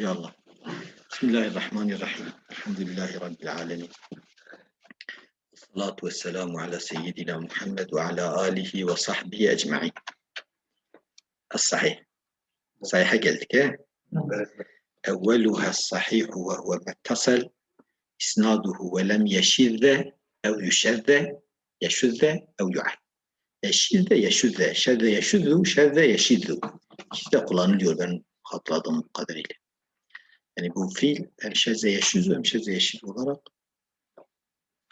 يلا. بسم الله الرحمن الرحيم. الحمد لله رب العالمين. الصلاة والسلام على سيدنا محمد وعلى آله وصحبه أجمعين. الصحيح. صحيحة قلتك؟ أولها الصحيح وهو ما اتصل. إسناده ولم يشذ أو يشذ يشذ أو يعد. يشذ يشذ شذ يشذ شذ يشذ. İşte kullanılıyor ben hatırladığım kadarıyla. Yani bu fiil hem şezze yeşüzü hem şezze yeşil olarak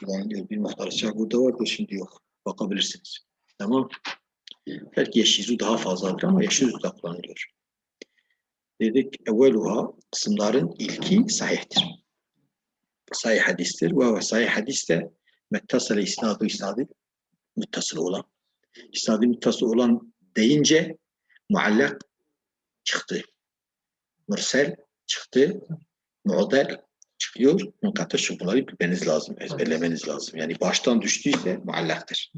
kullanılıyor. Bir muhtarça burada vardı şimdi yok. Bakabilirsiniz. Tamam. Belki yeşizu daha fazladır ama yeşizu da kullanılıyor. Dedik evveluha kısımların ilki sahihtir. Sahih hadistir. Ve sahih hadiste mettasale isnadı isnadı müttasıl olan. İsnadı müttasıl olan deyince muallak çıktı. Mürsel çıktı. Muadel çıkıyor. Munkatı şu bunları bilmeniz lazım. Ezberlemeniz lazım. Yani baştan düştüyse muallaktır.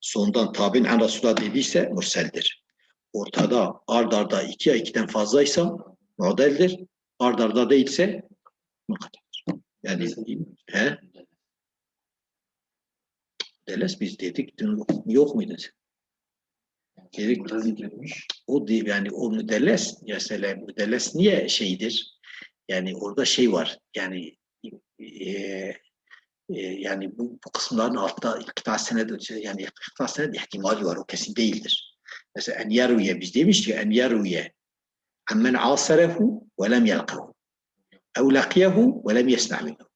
Sondan tabin an Resulullah dediyse mürseldir. Ortada ard arda iki ay ikiden fazlaysa muadeldir. Ard arda değilse munkatıdır. Yani he? Deles biz dedik dün yok muydun sen? Dedik, o yani o müdelles mesela müdelles niye şeydir? Yani orada şey var yani e, e, yani bu, bu kısımların altta ikta sened yani ikta sened ihtimali var o kesin değildir. Mesela en yaruye biz demiş ki en yaruye ammen asarehu ve lem yelkahu ev lakiyehu ve lem yesma minhu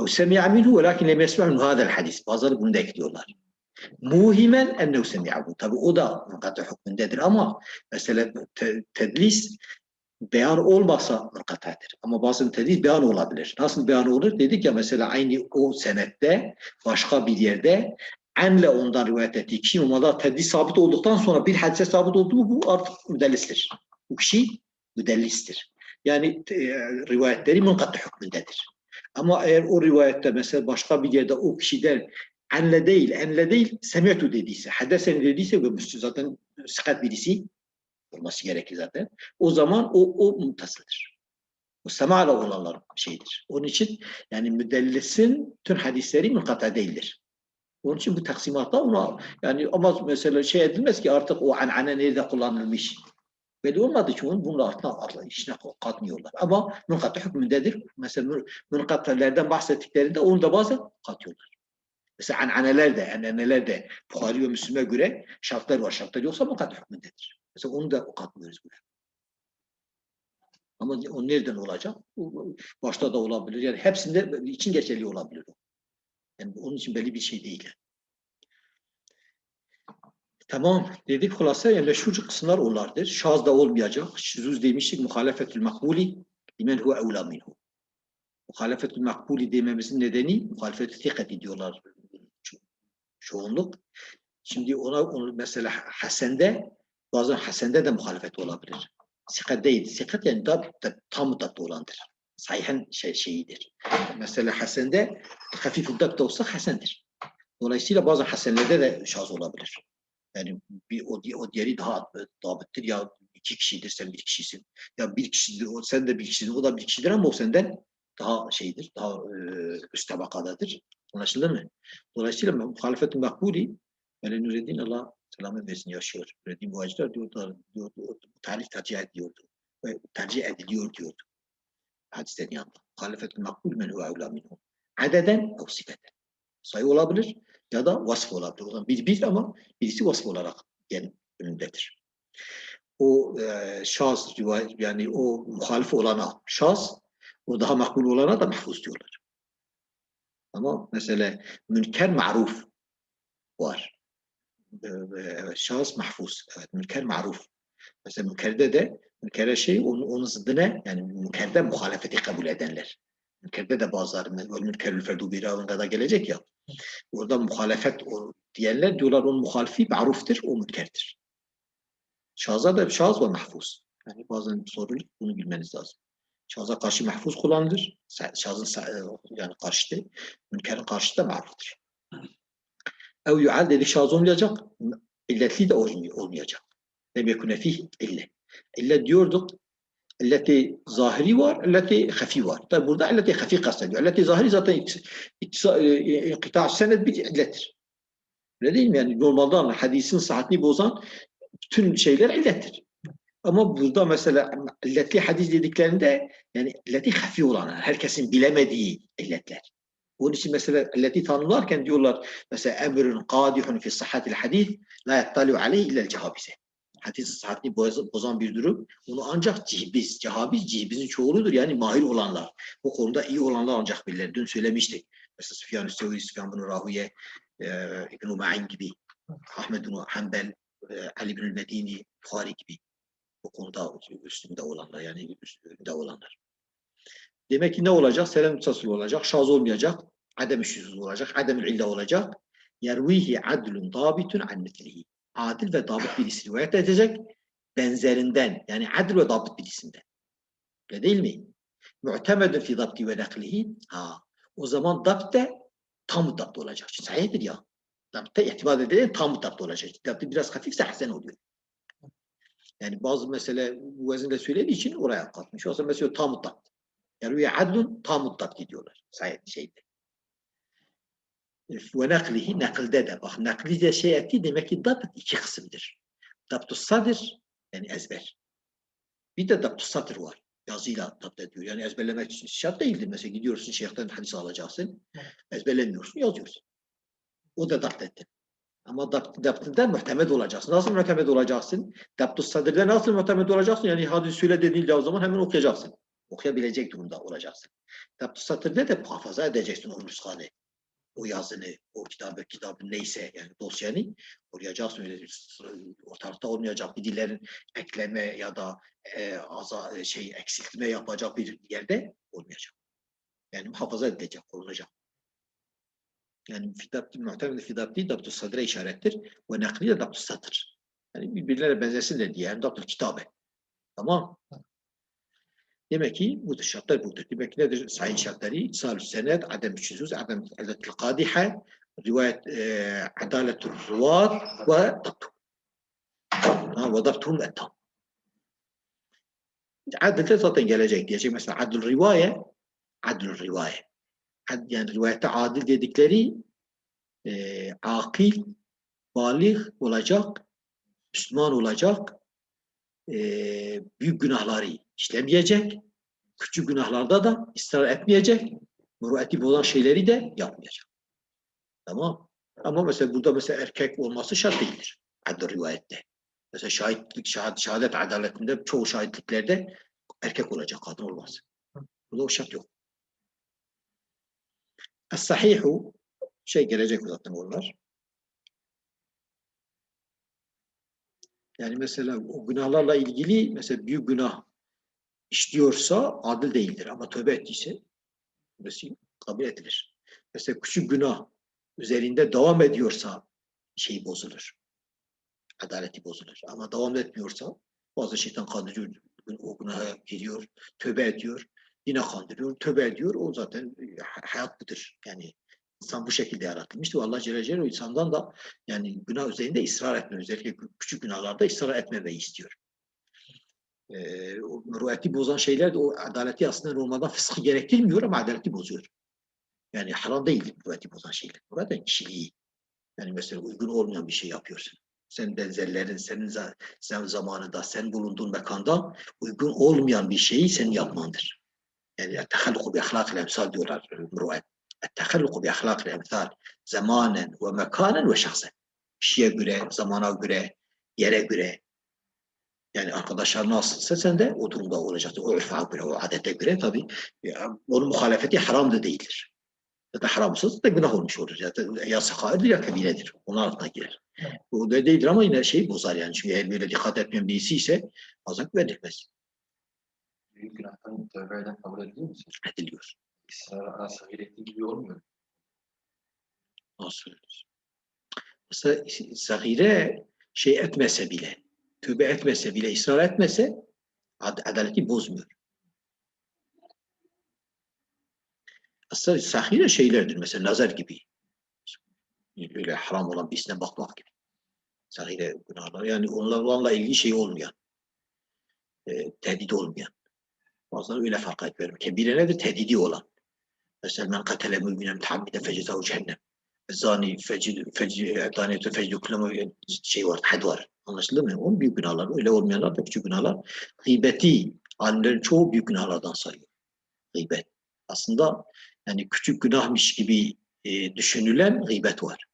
ev semi'a minhu ve lakin lem yesma minhu hadel hadis. Bazıları bunu da ekliyorlar. Muhimen ennehu semi'ahu. Tabi o da mukata hükmündedir ama mesela te- tedlis beyan olmasa mukatadır. Ama bazen tedlis beyan olabilir. Nasıl beyan olur? Dedik ya mesela aynı o senette başka bir yerde enle ondan rivayet ettiği kişi normalde tedlis sabit olduktan sonra bir hadise sabit oldu mu bu artık müdellistir. Bu kişi müdellistir. Yani e, rivayetleri münkatta hükmündedir. Ama eğer o rivayette mesela başka bir yerde o kişiden enle değil, enle değil, semiyetu dediyse, hadesen dediyse ve zaten sıkat birisi olması gerekir zaten. O zaman o, o muttasıldır. O sema'la olanlar şeydir. Onun için yani müdellisin tüm hadisleri mukata değildir. Onun için bu taksimatta ona yani ama mesela şey edilmez ki artık o anane nerede kullanılmış. Belli olmadığı için onu bunun altına altına içine katmıyorlar. Ama münkatta hükmündedir. Mesela münkatlerden bahsettiklerinde onu da bazen katıyorlar. Mesela ananeler de, ananeler de Bukhari ve Müslüm'e göre şartlar var. Şartlar yoksa mukat hükmündedir. Mesela onu da katmıyoruz buraya. Ama o nereden olacak? Başta da olabilir. Yani hepsinde için geçerli olabilir. Yani onun için belli bir şey değil. Tamam dedik hulasa yani şu kısımlar onlardır. Şaz da olmayacak. Şuzuz demiştik muhalefetül makbuli limen huve evla minhu. Muhalefetül makbuli dememizin nedeni muhalefetü tikati diyorlar ço- çoğunluk. Şimdi ona, onu mesela Hasen'de bazen Hasen'de de muhalefet olabilir. Sikat değil. Sikat yani da, da, tam mutatlı olandır. Sahihen şey, şeyidir. Mesela Hasen'de hafif da olsa Hasen'dir. Dolayısıyla bazen Hasen'lerde de şaz olabilir. Yani bir, o, o diğeri daha dabittir ya iki kişidir sen bir kişisin. Ya bir kişidir o sen de bir kişisin o da bir kişidir ama o senden daha şeydir, daha e, üst tabakadadır. Anlaşıldı mı? Dolayısıyla muhalefet-i makbuli Veli Nureddin Allah selamet versin yaşıyor. Nureddin Muhacirler diyordu, diyordu, bu tarih tercih ediyordu. Ve tercih ediliyor diyordu. Hadislerin yanında. Muhalefet-i makbul men huve evlâ minhu. Adeden ev. Sayı olabilir ya da vasf olabilir. O zaman bir, bir ama birisi vasf olarak yani önündedir. O e, şahs yani o muhalif olana şahs o daha makbul olana da mahfuz diyorlar. Ama mesela münker maruf var. Ee, şahıs mahfuz. Evet, münker maruf. Mesela münkerde de münkere şey onun, onun zıddına yani münkerde muhalefeti kabul edenler. Münkerde de bazıları münkerül ferdu bir da gelecek ya. Orada muhalefet o diyenler diyorlar onun muhalifi maruftur, o münkerdir. Şahza da şahıs ve mahfuz. Yani bazen sorulur, bunu bilmeniz lazım. Şahza karşı mahfuz kullanılır. Şahsın sa- yani karşıtı, münkerin karşıtı da maruftur. Ev yu'al dedi şahs olmayacak, illetli de olmay- olmayacak. Lem yekune fih ille. İlle diyorduk, illeti zahiri var, illeti hafi var. Tabi burada illeti hafi kastediyor. İlleti zahiri zaten iktisa- e, inkıta senet bir illettir. Öyle değil mi? Yani normalde hadisin sıhhatini bozan bütün şeyler illettir. Ama burada mesela illetli hadis dediklerinde yani illeti hafi olan, herkesin bilemediği illetler. Onun için mesela illeti tanımlarken diyorlar mesela emrün kadihun fi sıhhatil hadis la yattaliu aleyh illel cehabise. Hadis sıhhatini boz- bozan bir durum. Onu ancak cihbiz, cehabiz cihbizin çoğuludur. Yani mahir olanlar. Bu konuda iyi olanlar ancak bilirler. Dün söylemiştik. Mesela Süfyan-ı Sevri, Süfyan bin Rahuye, e, İbn-i Ma'in gibi, Ahmed bin Hanbel, e, Ali bin Medini, Bukhari gibi. Bu konuda üstünde olanlar yani üstünde olanlar. Demek ki ne olacak? Selam mütasıl olacak, şaz olmayacak, adem şüzuz olacak, adem illa olacak. Yervihi adlun dabitun an mitlihi. Adil ve dabit birisi rivayet edecek. Benzerinden yani adil ve dabit birisinden. Öyle değil mi? Mu'temedun fi dabti ve naklihi. Ha. O zaman dapt de tam dapt olacak. Sahihdir ya. Dapte itibar edilen tam dapt olacak. Dapti biraz hafifse hasen oluyor. Yani bazı mesele bu vezinde söylediği için oraya katmış. Olsa mesela tam dapt. Rüya adlun tam dapt gidiyorlar. Sahih şeyde. Ve naklihi nakilde de bak nakli de şey etti demek ki dapt iki kısımdır. Dabtu sadır yani ezber. Bir de dabtu satır var. Yazıyla dapt ediyor. Yani ezberlemek şart değildir. Mesela gidiyorsun şeyhten hadis alacaksın. Ezberlemiyorsun yazıyorsun. O da dapt etti. Ama dapt, daptında muhtemed olacaksın. Nasıl muhtemed olacaksın? Dabtu sadırda nasıl muhtemed olacaksın? Yani hadis söyle dediğinde o zaman hemen okuyacaksın. Okuyabilecek durumda olacaksın. Dabtu satırda da muhafaza edeceksin o nüshanı o yazını, o kitabı, kitabı neyse yani dosyanı koruyacaksın. Öyle ortalıkta olmayacak bir dillerin ekleme ya da e, aza, şey eksiltme yapacak bir yerde olmayacak. Yani muhafaza edilecek, korunacak. Yani fidapti, muhtemelen fidapti dabtu sadre işarettir ve nakli de dabtu satır. Yani birbirlerine benzesin de diye. Yani dabtu kitabı. Tamam. Demek ki şartlar budur. Demek ki nedir? Sahih şartları, salü senet, adem şüzuz, adem illetil kadihe, rivayet, e, adaletul ruvat ve dabtu. Ha, ve dabtuhum ettam. Adil de zaten gelecek diyecek. Mesela adil rivaye, adil rivaye. Ad, yani rivayette adil dedikleri e, akil, balik olacak, Müslüman olacak, e, büyük günahları işlemeyecek, küçük günahlarda da ısrar etmeyecek, mürüvveti bozan şeyleri de yapmayacak. Tamam. Ama mesela burada mesela erkek olması şart değildir. Adil rivayette. Mesela şahitlik, şahad, şehadet adaletinde çoğu şahitliklerde erkek olacak, kadın olmaz. Burada o şart yok. Es-sahihu şey gelecek zaten onlar. Yani mesela o günahlarla ilgili mesela büyük günah işliyorsa adil değildir ama tövbe ettiyse burası kabul edilir. Mesela küçük günah üzerinde devam ediyorsa şey bozulur. Adaleti bozulur. Ama devam etmiyorsa bazı şeytan kandırıyor, o günaha giriyor, tövbe ediyor, yine kandırıyor, tövbe ediyor. O zaten hayat budur. Yani insan bu şekilde yaratılmıştı. Allah Celle Celaluhu insandan da yani günah üzerinde ısrar etme, özellikle küçük günahlarda ısrar etmemeyi istiyor e, bozan şeyler de o adaleti aslında normalde fıskı gerektirmiyor ama adaleti bozuyor. Yani haram değil ru'yeti bozan şeyler. Burada kişiliği. Yani mesela uygun olmayan bir şey yapıyorsun. Sen benzerlerin, senin sen zamanında, sen bulunduğun mekanda uygun olmayan bir şeyi senin yapmandır. Yani tehalluku bi ahlakil emsal diyorlar e, ru'yet. Tehalluku bi ahlakil emsal. Zamanen ve mekanen ve şahsen. Kişiye göre, zamana göre, yere göre, yani arkadaşlar nasılsa sen de o durumda olacaksın. O örfe göre, o adete göre tabii ya, onun muhalefeti haram da değildir. Ya da haramsız da günah olmuş olur. Ya, da, ya sakairdir ya kabiledir. Onun altına girer. Bu da değildir ama yine şey bozar yani. Çünkü eğer böyle dikkat etmeyen birisi ise azak verilmez. Büyük günahtan tövbeyle kabul edilir mi? Ediliyor. İsrar asıl gerektiği gibi olmuyor. Nasıl? Mesela zahire şey etmese bile, tövbe etmese bile, ısrar etmese ad- adaleti bozmuyor. Aslında zahire şeylerdir mesela nazar gibi. Öyle haram olan birisine bakmak gibi. Zahire günahlar yani onlarla ilgili şey olmayan, e, tehdit olmayan. Bazıları öyle fark ediyorum. Kebire nedir? Tehdidi olan. Mesela men katele müminen mutahammiden fecezahu cehennem. Zani, fecil, danetu, fecil, kulama şey var, had var. Anlaşıldı mı? O büyük günahlar. Öyle olmayanlar da küçük günahlar. Gıybeti, alimlerin çoğu büyük günahlardan sayıyor. Gıybet. Aslında yani küçük günahmış gibi e, düşünülen gıybet var.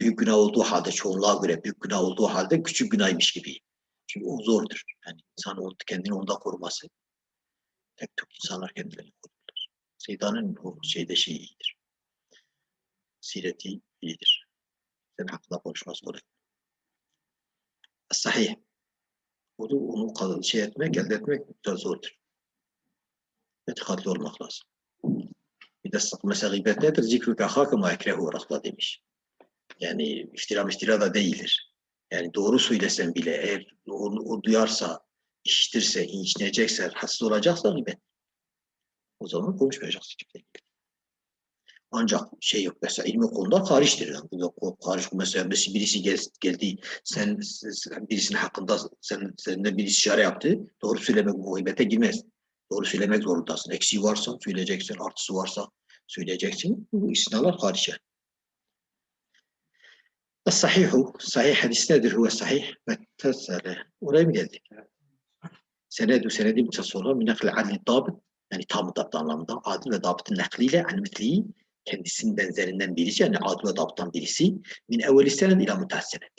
Büyük günah olduğu halde çoğunluğa göre büyük günah olduğu halde küçük günahmış gibi. Çünkü o zordur. Yani insan kendini ondan koruması. Tek tük insanlar kendilerini korurlar. Seydanın o şeyde şeyi iyidir. Sireti iyidir. Senin hakkında konuşması kolay. Sahih. Onu, onu kal- şey etmek, elde etmek biraz zordur. Ve dikkatli olmak lazım. Bir de mesela gıybet nedir? Zikrü kahhâke ma ekrehu Resulullah demiş. Yani iftira iftira da değildir. Yani doğru söylesen bile eğer onu, o duyarsa, işitirse, incinecekse, hassas olacaksa gıybet. O zaman konuşmayacaksın kimseyle. Ancak şey yok mesela ilmi konuda hariçtir. Yani ko- hariç mesela birisi, gel, geldi sen, sen birisinin hakkında sen, senden bir istişare yaptı. Doğru söylemek bu gıybete girmez. Doğru söylemek zorundasın. Eksiği varsa söyleyeceksin, artısı varsa söyleyeceksin. Bu istisnalar hariç yani. Sahihu, sahih hadis nedir? Huve sahih. Mettesele. Oraya mı geldik? Senedü senedi mutasıl olan bir nakli adli dabit. Yani tam dabt anlamında adil ve dabıtın nakliyle an mitliği kendisinin benzerinden birisi yani adil ve dabıttan birisi min evveli sened ila mutahsenet.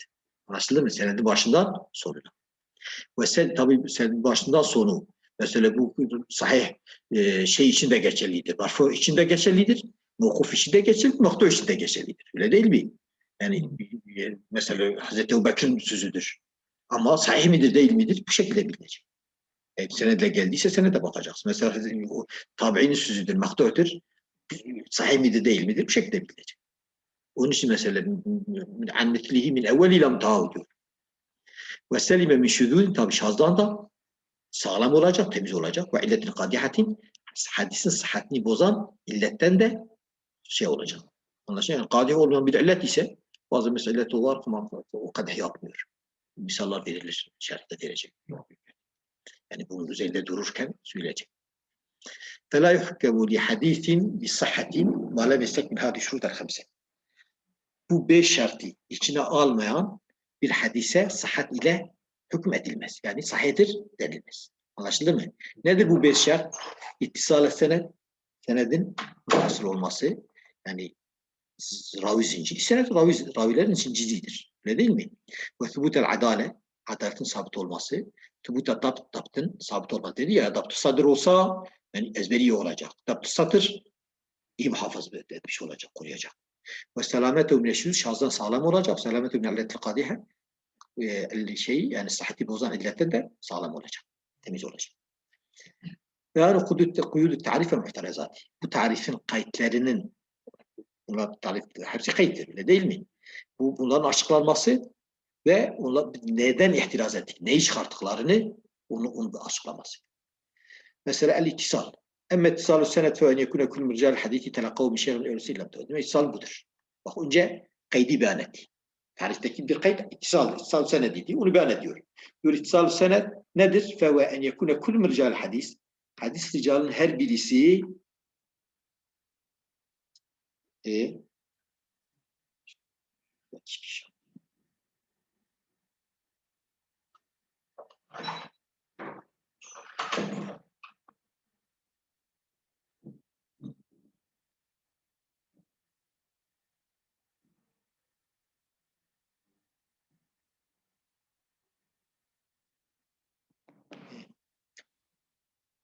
Anlaşıldı mı? Senedin başından sonuna. Ve sen tabi senedin başından sonu. Mesela bu sahih e, şey için de geçerlidir. Marfu için de geçerlidir. Mukuf için de geçerlidir. Nokta için de geçerlidir. Öyle değil mi? Yani mesela Hazreti Ebubekir'in sözüdür. Ama sahih midir değil midir? Bu şekilde bilinecek. E, senedle geldiyse senede bakacaksın. Mesela tabiinin sözüdür, maktu'dur. Sahih midir değil midir? Bu şekilde bilinecek. Onun için mesela an mitlihi min evvel ila mutahu diyor. Ve selime min şuzûn tabi şazdan da sağlam olacak, temiz olacak. Ve illetin kadihatin hadisin sıhhatini bozan illetten de şey olacak. Anlaşılıyor. Yani kadih olmayan bir illet ise bazı meseleler var ama o kadeh yapmıyor. Misallar verilir. Şerhte verecek. Yani bunun üzerinde dururken söyleyecek. فلا يحكم لحديث بصحة ما لم يستكمل هذه الشروط الخمسة. Bu beş şartı içine almayan bir hadise sıhhat ile hüküm edilmez. Yani sahihtir denilmez. Anlaşıldı mı? Nedir bu beş şart? İttisal senet, senedin asıl olması. Yani z- ravi zinciri. Senet ravi, ravilerin zinciridir. Öyle değil mi? Ve thubutel adale, adaletin sabit olması. Thubutel dabt, dabtın sabit olması dedi ya, dabt sadır olsa yani ezberi iyi olacak. Dabt satır iyi muhafaza etmiş olacak, koruyacak. Ve selametu mineşyüz şahzdan sağlam olacak. Selametu minelletil kadihe şey yani sıhhati bozan illetten de sağlam olacak. Temiz olacak. Yani kuyudu tarif ve muhterezat. Bu tarifin kayıtlarının bunlar tarif, hepsi kayıttır öyle değil mi? Bu bunların açıklanması ve onlar neden ihtiraz ettik, neyi çıkarttıklarını onu, onu açıklaması. Mesela el ittisal. Emme ittisalü senet fe en yekune kullu rical hadisi telakav min şeyhin öylesiyle. İttisal budur. Bak önce kaydı beyan etti. Tarihteki bir kayıt ittisal, ittisal senediydi. Onu beyan ediyor. Diyor ittisal senet nedir? Fe ve en yekune kullu rical hadis. Hadis ricalın her birisi e,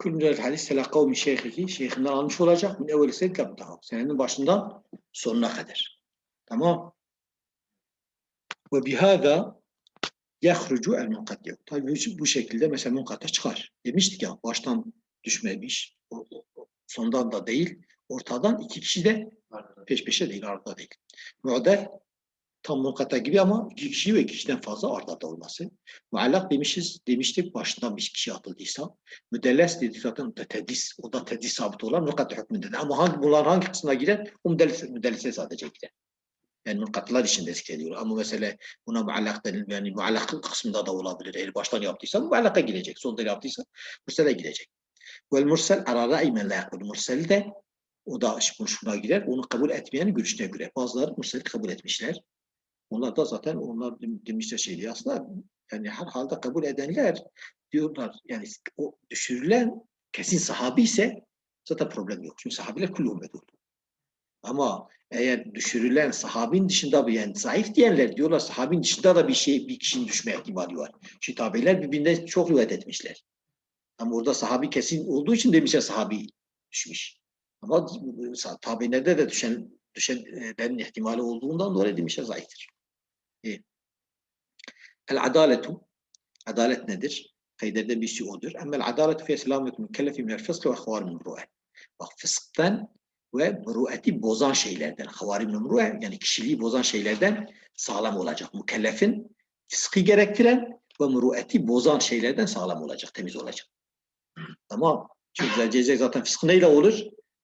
Kulüler hadis telakkav min şeyhihi, şeyhinden almış olacak. Min evveli sened kaptaha. Senenin başından sonuna kadar. Tamam. Ve bihada yahrucu el munkaddiyo. Tabii bu, şekilde mesela munkatta çıkar. Demiştik ya baştan düşmemiş. Sondan da değil. Ortadan iki kişi de peş peşe değil, arada değil. Mu'del tam munkata gibi ama iki kişi ve iki kişiden fazla arda da olması. Muallak demişiz, demiştik başından bir kişi atıldıysa. Müdelles dedik zaten tedlis, o da tedlis sabit olan mukatta hükmündedir. Ama hangi, bunlar hangi kısmına girer? O müdelles, müdellise sadece girer. Yani munkatlar için zikrediyor. Ama mesela buna muallak denil, yani muallak kısmında da olabilir. Eğer baştan yaptıysa muallaka girecek. Sonda yaptıysa müsele girecek. Vel mursel ala ra'i men la yakul. Mursel de o da şuna girer. Onu kabul etmeyen görüşüne göre. Bazıları murseli kabul etmişler. Onlar da zaten onlar dem- demişler şeydi aslında yani her halde kabul edenler diyorlar yani o düşürülen kesin sahabi ise zaten problem yok. Çünkü sahabiler kullu ümmet. Ama eğer düşürülen sahabin dışında bir yani zayıf diyenler diyorlar sahabin dışında da bir şey bir kişinin düşme ihtimali var. Çünkü tabiler birbirinden çok rivayet etmişler. Ama orada sahabi kesin olduğu için demişler sahabi düşmüş. Ama sa- tabiinlerde de düşen düşenlerin ihtimali olduğundan dolayı demişler zayıftır. İyi. El adaletu adalet nedir? Kayderden birisi odur. Ama adalet fiye selametu mükellefi minel fıskı ve havar min. Bak fısktan ve murueti bozan şeylerden, havari min yani kişiliği bozan şeylerden sağlam olacak. Mükellefin fıskı gerektiren ve murueti bozan şeylerden sağlam olacak, temiz olacak. Tamam. Çünkü cezek zaten fıskı neyle olur?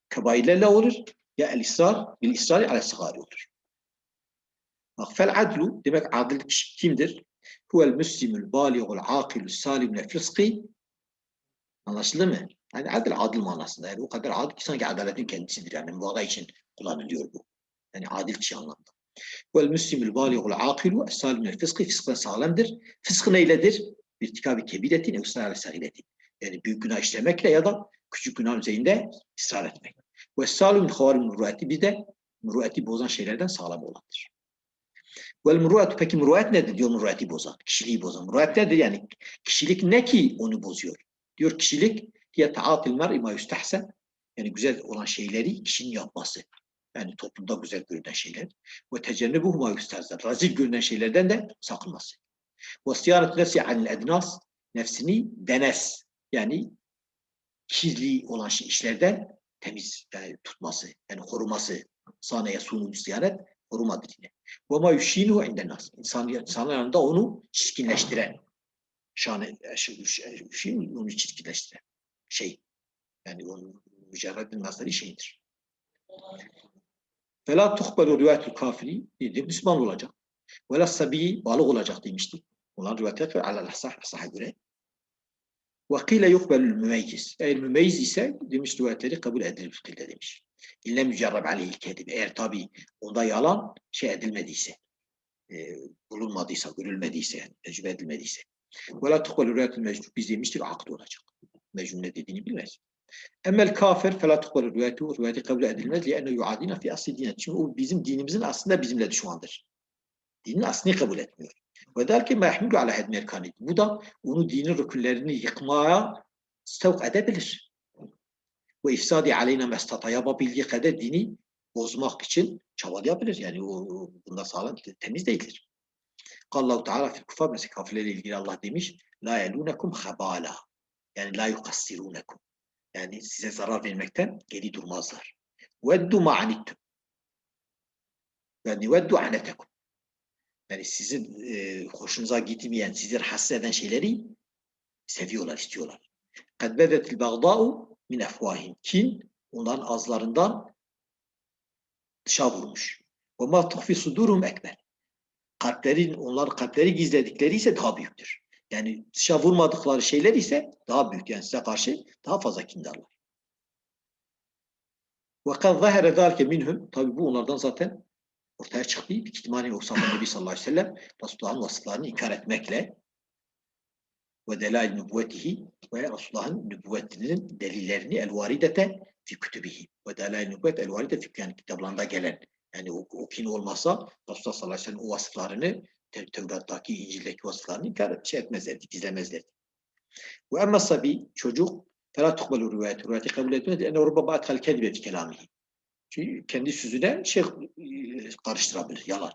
Kebairlerle olur. Ya el israr, bil israri ala sigari olur. Bak fel adlu demek adil kimdir? Huvel müslimül baligul akilü salimle fıskı Anlaşıldı mı? Yani adil adil manasında. Yani o kadar adil ki sanki adaletin kendisidir. Yani mübalağa için kullanılıyor bu. Yani adil kişi anlamda. Vel müslimül baligul akilu salimle fıskı fıskı sağlamdır. Fıskı neyledir? İrtikabi kebiretin ev ısrar sagiretin. Yani büyük günah işlemekle ya da küçük günah üzerinde ısrar etmek. Ve salimül havarim mürüvveti bir de mürüvveti bozan şeylerden sağlam olandır. Vel mürüvvetu peki mürüvvet nedir diyor mürüvveti bozan, kişiliği bozan. Mürüvvet nedir yani? Kişilik ne ki onu bozuyor? Diyor kişilik diye taatil mer'i ma yüstehsen yani güzel olan şeyleri kişinin yapması. Yani toplumda güzel görünen şeyler. Ve tecennebuhu ma yüstehsen. Razil görünen şeylerden de sakınması. Ve siyanet nefsi anil ednas nefsini denes yani kirli olan işlerden temiz yani tutması, yani koruması. Saneye sunu siyanet Ve ma yüşinuhu inden nas. İnsan, insanın yanında onu çirkinleştiren şahane şey, onu çirkinleştiren şey. Yani onun mücerredin nazari şeydir. Fela tuhbelu rivayetül kafiri nedir? Müslüman olacak. Vela sabi balık olacak demiştik. Olan rivayetler ve alel sah saha göre. Kile yukbelül mümeyyiz. Eğer mümeyyiz ise demiş rivayetleri kabul edilir fıkhilde demiş. İlle mücerreb aleyhil kedib. Eğer tabi onda yalan şey edilmediyse, e, bulunmadıysa, görülmediyse, yani, tecrübe edilmediyse. La tukbelu rivayetül mecnun. Biz demiştik aklı olacak. Mecnun ne dediğini bilmez. Emmel kafir fe la tukbelu rivayetü. Rivayeti kabul edilmez. Li'enne yuadina fi asli dinet. Çünkü o bizim dinimizin aslında bizimle düşmandır. Dinin aslını kabul etmiyor. Ve der ki mehmulu ala hedmel kanid. Bu da onu dinin rükünlerini yıkmaya sevk edebilir. Ve ifsadi aleyna mestata yapabildiği kadar dini bozmak için çabalayabilir. Yani o, bunda sağlam, temiz değildir. Allahu Teala fil kufar mesela kafirlerle ilgili Allah demiş la yelunekum habala. Yani la yukassirunekum. Yani size zarar vermekten geri durmazlar. Veddu ma'anittum. Yani veddu anetekum Yani sizin e, hoşunuza gitmeyen, sizi rahatsız eden şeyleri seviyorlar, istiyorlar. قَدْ بَدَتِ الْبَغْضَاءُ min efvahim. Kin onların ağızlarından dışa vurmuş. وَمَا تُخْفِ sudurum ekber. Kalplerin, onların kalpleri gizledikleri ise daha büyüktür. Yani dışa vurmadıkları şeyler ise daha büyük. Yani size karşı daha fazla kindarlar. وَقَدْ ظَهَرَ ذَلْكَ minhum. Tabi bu onlardan zaten ortaya çıktı. Büyük ihtimalle o zaman Nebi sallallahu aleyhi ve sellem Resulullah'ın vasıflarını inkar etmekle ve delail nübüvvetihi ve Resulullah'ın nübüvvetinin delillerini elvaridete fi kütübihi ve delail nübüvvet elvaride fi yani kitaplarında gelen yani o, o kin olmasa Resulullah sallallahu aleyhi ve sellem o vasıflarını Tevrat'taki İncil'deki vasıflarını inkar şey etmezlerdi, gizlemezlerdi. Ve emme sabi çocuk fela tukbelu rivayet. Rivayeti kabul etmez. Enne rubba ba'tal kedibe fi kelamihi kendi sözüne şey e, karıştırabilir, yalan.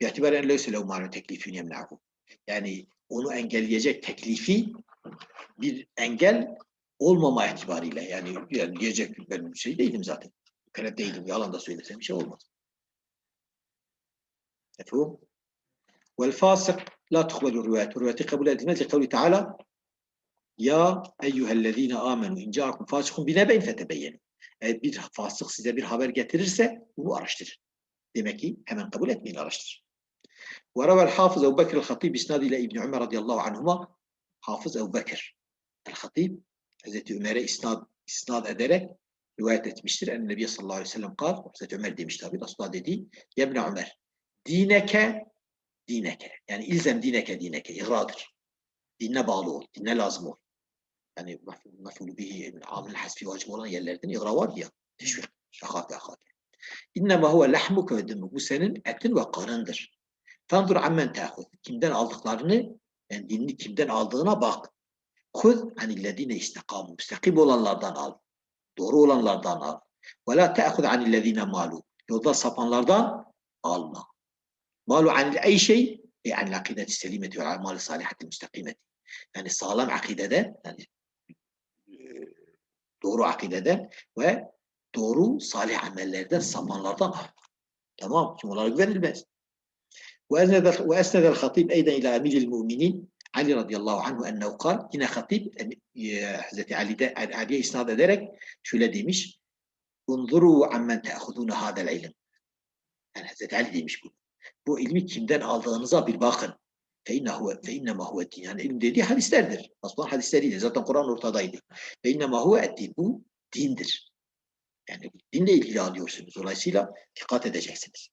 Bi'tibaren leysele umane teklifin yemlahu. Yani onu engelleyecek teklifi bir engel olmama itibariyle yani, yani diyecek benim şey değilim zaten. Pelet değilim. Yalan da söylesem bir şey olmaz. Mefhum? Vel fasık la tuhbelu rüvet. Rüveti kabul edilmez. Lekavli Teala Ya eyyühellezine amenu inca'akum fasıkun binebeyn fetebeyyenin Eğer bir fasık size bir haber getirirse bunu araştırın. Demek ki hemen kabul etmeyin araştırın. وروى الحافظ أبو بكر الخطيب بإسناد إلى ابن عمر رضي الله عنهما حافظ أبو بكر الخطيب Hazreti Ömer'e isnad, isnad ederek rivayet etmiştir. En Nebi sallallahu aleyhi ve sellem kal. Hazreti Ömer demiş tabi. Resulullah dedi. Yebne Ömer. Dineke dineke. Yani ilzem dineke dineke. İğradır. Dinle bağlı ol. Dinle lazım ol. Yani mefulü bihi amil hasbi vacip olan yerlerden iğra var ya. Teşvik. Şakak ve akak. İnnemâ huve lahmuke ve dimuk. Bu senin etin ve karındır. Fandur ammen te'hud. Kimden aldıklarını, yani dinini kimden aldığına bak. Hud anillezine istekamu. Müstakim olanlardan al. Doğru olanlardan al. Ve la te'hud anillezine malu. Yolda sapanlardan alma. Malu anil ey şey e anil akideti selimeti ve amali salihati müstakimeti. Yani sağlam akidede yani doğru akideden ve doğru salih amellerden, samanlardan Tamam, şimdi onlara güvenilmez. Ve esnedel hatib eyden ila emiril müminin Ali radıyallahu anhu ennehu kal. Yine hatib e, Hz. Ali'de, Ali'ye isnat ederek şöyle demiş. Unzuru ammen te'ahudune hadel ilim. Yani Hz. Ali demiş bu. Bu ilmi kimden aldığınıza bir bakın. Fe innehu fe innemahu ettin. Yani ilim dediği hadislerdir. Aslan hadisleriyle. Zaten Kur'an ortadaydı. Fe innemahu ettin. Bu dindir. Yani dinle ilgili alıyorsunuz. Dolayısıyla dikkat edeceksiniz.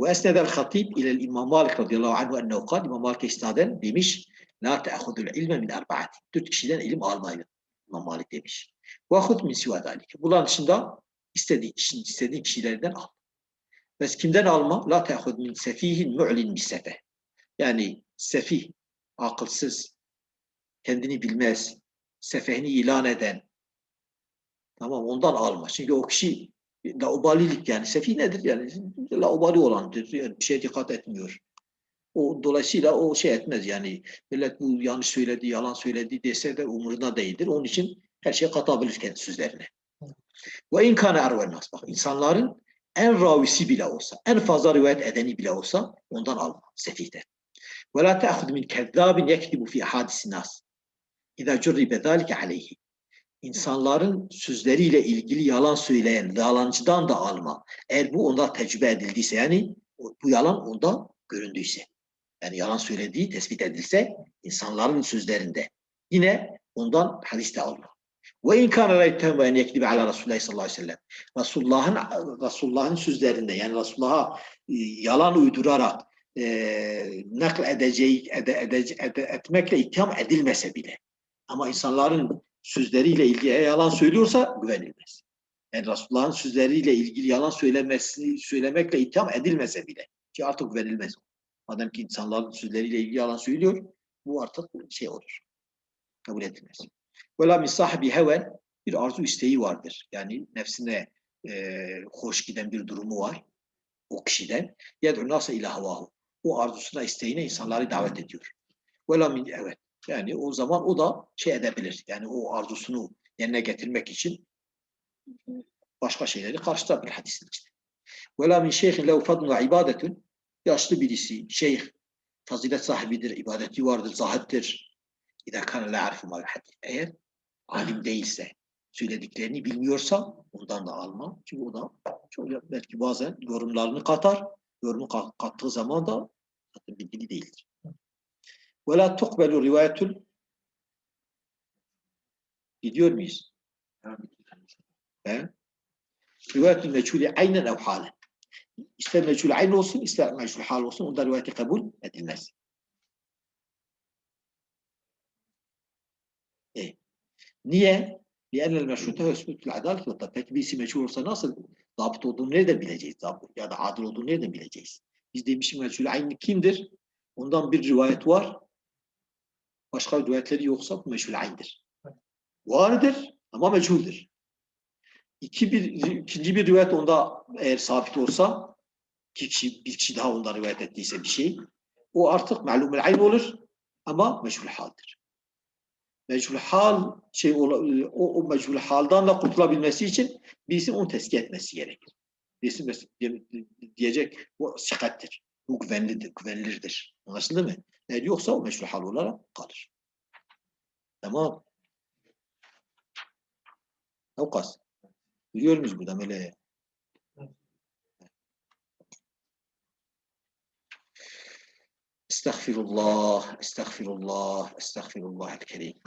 Ve esnedel hatib ile İmam Malik radıyallahu anhu ennehu kal. İmam Malik istinaden demiş. La te'ahudul ilme min erba'ati. Dört kişiden ilim almayın. İmam Malik demiş. Ve hud min siva dalike. Bunların dışında istediği, istediği kişilerden al. Ve kimden alma? La te'ahud min sefihin mu'lin misefeh. Yani sefih, akılsız, kendini bilmez, sefehini ilan eden. Tamam ondan alma. Çünkü o kişi laubalilik yani sefi nedir yani laubali olandır yani bir şeye dikkat etmiyor. O dolayısıyla o şey etmez yani millet bu yanlış söyledi, yalan söyledi dese de umurunda değildir. Onun için her şey katabilir kendi sözlerine. Ve in kana arven nas bak insanların en ravisi bile olsa, en fazla rivayet edeni bile olsa ondan alma sefihten. La ta'khud min kezzabin yektibu fi hadisi nas. İza curribe zalike aleyhi insanların sözleriyle ilgili yalan söyleyen yalancıdan da alma. Eğer bu onda tecrübe edildiyse yani bu yalan onda göründüyse. Yani yalan söylediği tespit edilse insanların sözlerinde. Yine ondan hadis de alma. Ve in kana la yettehemu en yekdibe ala Resulullah sallallahu aleyhi ve sellem. Resulullah'ın Resulullah'ın sözlerinde yani Resulullah'a e, yalan uydurarak e, nakl edeceği ede, ede, ede, etmekle itham edilmese bile. Ama insanların sözleriyle ilgili yalan söylüyorsa güvenilmez. Yani Resulullah'ın sözleriyle ilgili yalan söylemesi, söylemekle itham edilmese bile ki artık güvenilmez. Madem ki insanların sözleriyle ilgili yalan söylüyor, bu artık şey olur. Kabul edilmez. Vela min sahibi heven bir arzu isteği vardır. Yani nefsine e, hoş giden bir durumu var o kişiden. Yed'u nasa ila havahu o arzusuna, isteğine insanları davet ediyor. Vela evet. Yani o zaman o da şey edebilir. Yani o arzusunu yerine getirmek için başka şeyleri karşılayabilir hadisin içinde. Vela min şeyhin lev fadnu ibadetun yaşlı birisi, şeyh, fazilet sahibidir, ibadeti vardır, zahittir. İde kana la arfu Eğer alim değilse, söylediklerini bilmiyorsa ondan da alma. Çünkü o da çok, belki bazen yorumlarını katar yorumu kattığı zaman da zaten bilgili değildir. Ve la tukbelu rivayetül Gidiyor muyuz? He? Rivayetül meçhulü aynen ev halen. İster meçhul ayn olsun, ister meçhul hal olsun, onda rivayeti kabul edilmez. E. Niye? لأن المشروط هو إثبات العدالة والضبط. Peki birisi meçhul olsa nasıl zabıt olduğunu nereden bileceğiz? Zabıt ya da adil olduğunu nereden bileceğiz? Biz demişim meçhul ayn kimdir? Ondan bir rivayet var. Başka rivayetleri yoksa bu meçhul ayn'dir. Vardır ama meçhuldür. İki bir, ikinci bir rivayet onda eğer sabit olsa iki kişi, bir kişi daha ondan rivayet ettiyse bir şey o artık ma'lumul ayn olur ama meçhul haldir. Meçhul hal şey o, o meçhul haldan da kurtulabilmesi için birisi onu tezkiye etmesi gerekir. Birisi diyecek bu sikattir. Bu güvenlidir, güvenilirdir. Anlaşıldı mı? Eğer yoksa o meşru hal olarak kalır. Tamam. Avukas. Biliyor muyuz burada meleğe? Estağfirullah, estağfirullah, estağfirullah el-kerim.